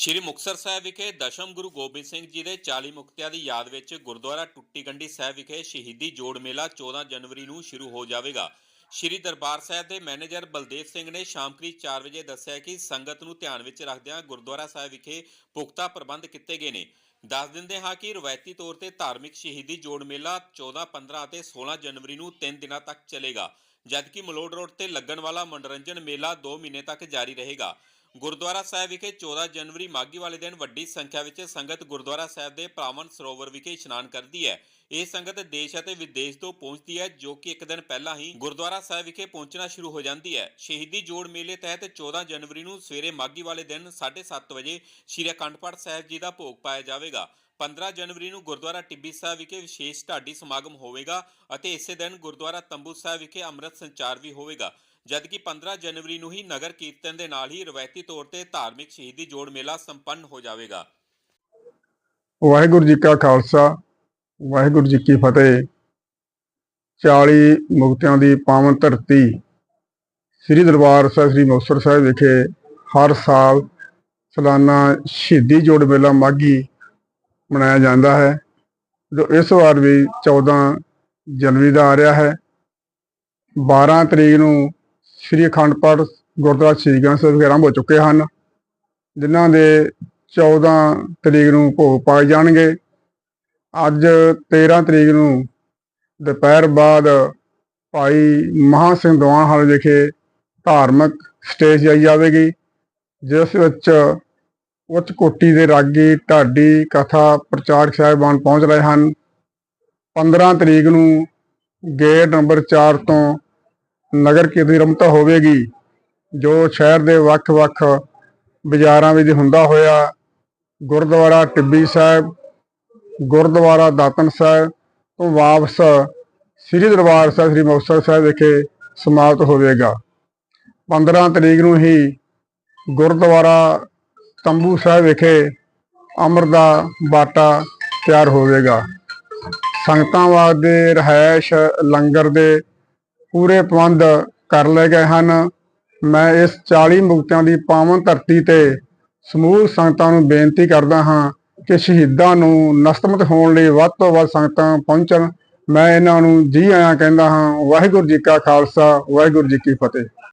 ਸ਼੍ਰੀ ਮੁਕਤਸਰ ਸਾਹਿਬ ਵਿਖੇ ਦਸ਼ਮ ਗੁਰੂ ਗੋਬਿੰਦ ਸਿੰਘ ਜੀ ਦੇ 40 ਮੁਕਤਿਆਂ ਦੀ ਯਾਦ ਵਿੱਚ ਗੁਰਦੁਆਰਾ ਟੁੱਟੀ ਗੰਢੀ ਸਾਹਿਬ ਵਿਖੇ ਸ਼ਹੀਦੀ ਜੋੜ ਮੇਲਾ 14 ਜਨਵਰੀ ਨੂੰ ਸ਼ੁਰੂ ਹੋ ਜਾਵੇਗਾ। ਸ਼੍ਰੀ ਦਰਬਾਰ ਸਾਹਿਬ ਦੇ ਮੈਨੇਜਰ ਬਲਦੇਵ ਸਿੰਘ ਨੇ ਸ਼ਾਮ ਕਰੀਬ 4 ਵਜੇ ਦੱਸਿਆ ਕਿ ਸੰਗਤ ਨੂੰ ਧਿਆਨ ਵਿੱਚ ਰੱਖਦਿਆਂ ਗੁਰਦੁਆਰਾ ਸਾਹਿਬ ਵਿਖੇ ਪੁਖਤਾ ਪ੍ਰਬੰਧ ਕੀਤੇ ਗਏ ਨੇ। ਦੱਸ ਦਿੰਦੇ ਹਾਂ ਕਿ ਰਵਾਇਤੀ ਤੌਰ ਤੇ ਧਾਰਮਿਕ ਸ਼ਹੀਦੀ ਜੋੜ ਮੇਲਾ 14 15 ਅਤੇ 16 ਜਨਵਰੀ ਨੂੰ 3 ਦਿਨਾਂ ਤੱਕ ਚੱਲੇਗਾ, ਜਦਕਿ ਮਲੋੜ ਰੋਡ ਤੇ ਲੱਗਣ ਵਾਲਾ ਮਨੋਰੰਜਨ ਮੇਲਾ 2 ਮਹੀਨੇ ਤੱਕ ਜਾਰੀ ਰਹੇਗਾ। ਗੁਰਦੁਆਰਾ ਸਾਹਿਬ ਵਿਖੇ 14 ਜਨਵਰੀ ਮਾਘੀ ਵਾਲੇ ਦਿਨ ਵੱਡੀ ਸੰਖਿਆ ਵਿੱਚ ਸੰਗਤ ਗੁਰਦੁਆਰਾ ਸਾਹਿਬ ਦੇ ਪਾਵਨ ਸਰੋਵਰ ਵਿਖੇ ਇਸ਼ਨਾਨ ਕਰਦੀ ਹੈ। ਇਹ ਸੰਗਤ ਦੇਸ਼ ਅਤੇ ਵਿਦੇਸ਼ ਤੋਂ ਪਹੁੰਚਦੀ ਹੈ, ਜੋ ਕਿ ਇੱਕ ਦਿਨ ਪਹਿਲਾਂ ਹੀ ਗੁਰਦੁਆਰਾ ਸਾਹਿਬ ਵਿਖੇ ਪਹੁੰਚਣਾ ਸ਼ੁਰੂ ਹੋ ਜਾਂਦੀ ਹੈ। ਸ਼ਹੀਦੀ ਜੋੜ ਮੇਲੇ ਤਹਿਤ 14 ਜਨਵਰੀ ਨੂੰ ਸਵੇਰੇ ਮਾਘੀ ਵਾਲੇ ਦਿਨ 7:30 ਵਜੇ ਸ਼੍ਰੀ ਅਖੰਡ ਪਾਠ ਸਾਹਿਬ ਜੀ ਦਾ ਭੋਗ ਪਾਇਆ ਜਾਵੇਗਾ। 15 ਜਨਵਰੀ ਨੂੰ ਗੁਰਦੁਆਰਾ ਟਿੱਬੀ ਸਾਹਿਬ ਵਿਖੇ ਵਿਸ਼ੇਸ਼ ਢਾਡੀ ਸਮਾਗਮ ਹੋਵੇਗਾ ਅਤੇ ਇਸੇ ਦਿਨ ਗੁਰਦੁਆਰਾ ਤੰਬੂ ਸਾਹਿਬ ਵਿਖੇ ਅੰਮ੍ਰਿਤ ਸੰਚਾਰ ਵੀ ਹੋਵੇਗਾ। ਜਦਕਿ 15 ਜਨਵਰੀ ਨੂੰ ਹੀ ਨਗਰ ਕੀਰਤਨ ਦੇ ਨਾਲ ਹੀ ਰਵਾਇਤੀ ਤੌਰ ਤੇ ਧਾਰਮਿਕ ਸ਼ਹੀਦੀ ਜੋੜ ਮੇਲਾ ਸੰਪੰਨ ਹੋ ਜਾਵੇਗਾ। ਵਾਹਿਗੁਰੂ ਜੀ ਕਾ ਖਾਲਸਾ, ਵਾਹਿਗੁਰੂ ਜੀ ਕੀ ਫਤਿਹ। 40 ਮੁਕਤਿਆਂ ਦੀ ਪਾਵਨ ਧਰਤੀ ਸ੍ਰੀ ਦਰਬਾਰ ਸਾਹਿਬ, ਸ੍ਰੀ ਮੁਕਤਸਰ ਸਾਹਿਬ ਵਿਖੇ ਹਰ ਸਾਲ ਸਾਲਾਨਾ ਸ਼ਹੀਦੀ ਜੋੜ ਮੇਲਾ ਮਾਘੀ ਮਨਾਇਆ ਜਾਂਦਾ ਹੈ, ਜੋ ਇਸ ਵਾਰ ਵੀ 14 ਜਨਵਰੀ ਦਾ ਆ ਰਿਹਾ ਹੈ। 12 ਤਰੀਕ ਨੂੰ ਸ੍ਰੀ ਅਖੰਡ ਪਾਠ ਗੁਰਦੁਆਰਾ ਸ੍ਰੀ ਗ੍ਰੰਥ ਸਾਹਿਬ ਵਿਖੇ ਆਰੰਭ ਹੋ ਚੁੱਕੇ ਹਨ, ਜਿਨ੍ਹਾਂ ਦੇ 14 ਤਰੀਕ ਨੂੰ ਭੋਗ ਪਾਏ ਜਾਣਗੇ। ਅੱਜ 13 ਤਰੀਕ ਨੂੰ ਦੁਪਹਿਰ ਬਾਅਦ ਭਾਈ ਮਹਾਂ ਸਿੰਘ ਦੋਵਾਂਹਾਲ ਵਿਖੇ ਧਾਰਮਿਕ ਸਟੇਜ ਜਾਈ ਜਾਵੇਗੀ, ਜਿਸ ਵਿੱਚ ਉੱਚ ਕੋਟੀ ਦੇ ਰਾਗੀ, ਢਾਡੀ, ਕਥਾ ਪ੍ਰਚਾਰਕ ਸਾਹਿਬਾਨ ਪਹੁੰਚ ਰਹੇ ਹਨ। 15 ਤਰੀਕ ਨੂੰ ਗੇਟ ਨੰਬਰ 4 ਤੋਂ ਨਗਰ ਕੀਰਤਨ ਦੀ ਹੋਵੇਗੀ, ਜੋ ਸ਼ਹਿਰ ਦੇ ਵੱਖ-ਵੱਖ ਬਾਜ਼ਾਰਾਂ ਵਿੱਚ ਹੁੰਦਾ ਹੋਇਆ, ਗੁਰਦੁਆਰਾ ਟਿੱਬੀ ਸਾਹਿਬ, ਗੁਰਦੁਆਰਾ ਦਾਤਨ ਸਾਹਿਬ ਤੋਂ ਵਾਪਸ ਸ੍ਰੀ ਦਰਬਾਰ ਸਾਹਿਬ, ਸ੍ਰੀ ਮੁਕਤਸਰ ਸਾਹਿਬ ਵਿਖੇ ਸਮਾਪਤ ਹੋਵੇਗਾ। 15 ਤਰੀਕ ਨੂੰ ਹੀ ਗੁਰਦੁਆਰਾ ਤੰਬੂ ਸਾਹਿਬ ਵਿਖੇ ਅਮਰ ਦਾ ਬਾਟਾ ਤਿਆਰ ਹੋਵੇਗਾ। ਸੰਗਤਾਂ ਵਾਸਤੇ ਰਹਿائش ਲੰਗਰ ਦੇ ਪੂਰੇ ਪ੍ਰਬੰਧ ਕਰ ਲਏ ਗਏ ਹਨ। ਮੈਂ ਇਸ 40 ਮੁਕਤਿਆਂ ਦੀ ਪਾਵਨ ਧਰਤੀ ਤੇ ਸਮੂਹ ਸੰਗਤਾਂ ਨੂੰ ਬੇਨਤੀ ਕਰਦਾ ਹਾਂ ਕਿ ਸ਼ਹੀਦਾਂ ਨੂੰ ਨਸਤਮਤ ਹੋਣ ਲਈ ਵੱਧ ਤੋਂ ਵੱਧ ਸੰਗਤਾਂ ਪਹੁੰਚਣ। ਮੈਂ ਇਹਨਾਂ ਨੂੰ ਜੀ ਆਇਆਂ ਕਹਿੰਦਾ ਹਾਂ, ਵਾਹਿਗੁਰੂ ਜੀ ਕਾ ਖਾਲਸਾ, ਵਾਹਿਗੁਰੂ ਜੀ ਕੀ ਫਤਿਹ।